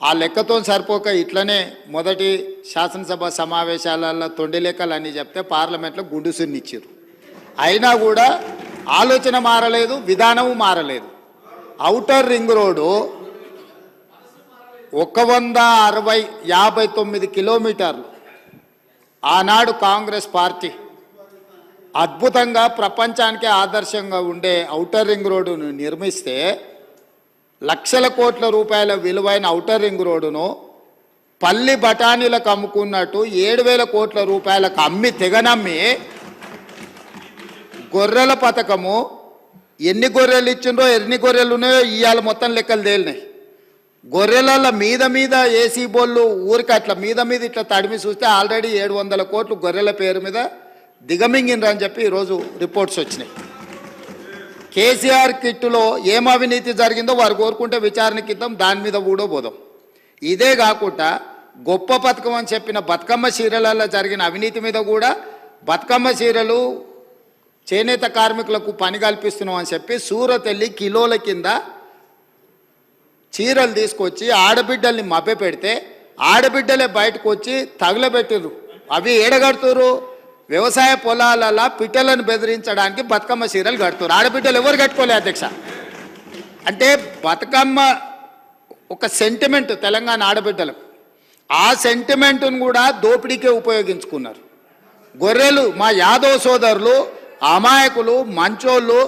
ఆ లెక్కతో సరిపోక ఇట్లనే మొదటి శాసనసభ సమావేశాలలో తొండి లెక్కలు అన్నీ చెప్తే పార్లమెంట్లో గుండుసున్నిచ్చారు అయినా కూడా ఆలోచన మారలేదు విధానము మారలేదు. ఔటర్ రింగ్ రోడ్డు ఒక వంద అరవై యాభై తొమ్మిది కిలోమీటర్లు. ఆనాడు కాంగ్రెస్ పార్టీ అద్భుతంగా ప్రపంచానికి ఆదర్శంగా ఉండే ఔటర్ రింగ్ రోడ్డును నిర్మిస్తే లక్షల కోట్ల రూపాయల విలువైన ఔటర్ రింగ్ రోడ్డును పల్లి బఠానీలకు అమ్ముకున్నట్టు ఏడు వేల కోట్ల రూపాయలకు అమ్మి తెగనమ్మి గొర్రెల పథకము ఎన్ని గొర్రెలు ఇచ్చిండ్రో ఎన్ని గొర్రెలు ఉన్నాయో ఇవాళ మొత్తం లెక్కలు తేలినాయి. గొర్రెల మీద మీద ఏసీ బోళ్ళు ఊరికి అట్లా మీద మీద ఇట్లా తడిమి చూస్తే ఆల్రెడీ ఏడు వందల కోట్లు గొర్రెల పేరు మీద దిగమింగిండ్రని చెప్పి ఈరోజు రిపోర్ట్స్ వచ్చినాయి. కేసీఆర్ కిట్టులో ఏం అవినీతి జరిగిందో వారు కోరుకుంటే విచారణ కిద్దాం దాని మీద కూడా పోదాం ఇదే కాకుండా గొప్ప పథకం అని చెప్పిన బతుకమ్మ చీరలలో జరిగిన అవినీతి మీద కూడా బతుకమ్మ చీరలు చేనేత కార్మికులకు పని కల్పిస్తున్నాం అని చెప్పి సూరత్ వెళ్ళి కిలోల కింద చీరలు తీసుకొచ్చి ఆడబిడ్డల్ని మభ్య పెడితే ఆడబిడ్డలే బయటకు వచ్చి తగులబెట్టిర్రు. అవి ఏడగడుతురు వ్యవసాయ పొలాలలో పిట్టలను బెదిరించడానికి బతుకమ్మ చీరలు కడుతున్నారు. ఆడబిడ్డలు ఎవరు కట్టుకోలే అధ్యక్ష? అంటే బతుకమ్మ ఒక సెంటిమెంట్ తెలంగాణ ఆడబిడ్డలకు. ఆ సెంటిమెంట్ను కూడా దోపిడీకే ఉపయోగించుకున్నారు. గొర్రెలు మా యాదవ్ సోదరులు అమాయకులు మంచోళ్ళు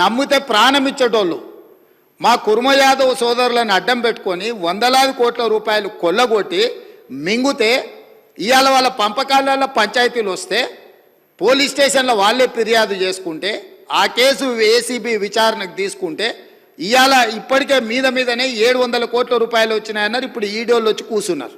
నమ్మితే ప్రాణం ఇచ్చేటోళ్ళు. మా కుర్మ యాదవ్ సోదరులను అడ్డం పెట్టుకొని వందలాది కోట్ల రూపాయలు కొల్లగొట్టి మింగుతే ఇవాళ వాళ్ళ పంపకాలలో పంచాయతీలు వస్తే పోలీస్ స్టేషన్లో వాళ్ళే ఫిర్యాదు చేసుకుంటే ఆ కేసు ఏసీబీ విచారణకు తీసుకుంటే ఇవాళ ఇప్పటికే మీద మీదనే ఏడు వందల కోట్ల రూపాయలు వచ్చినాయన్నారు ఇప్పుడు ఈడోళ్ళు వచ్చి కూర్చున్నారు.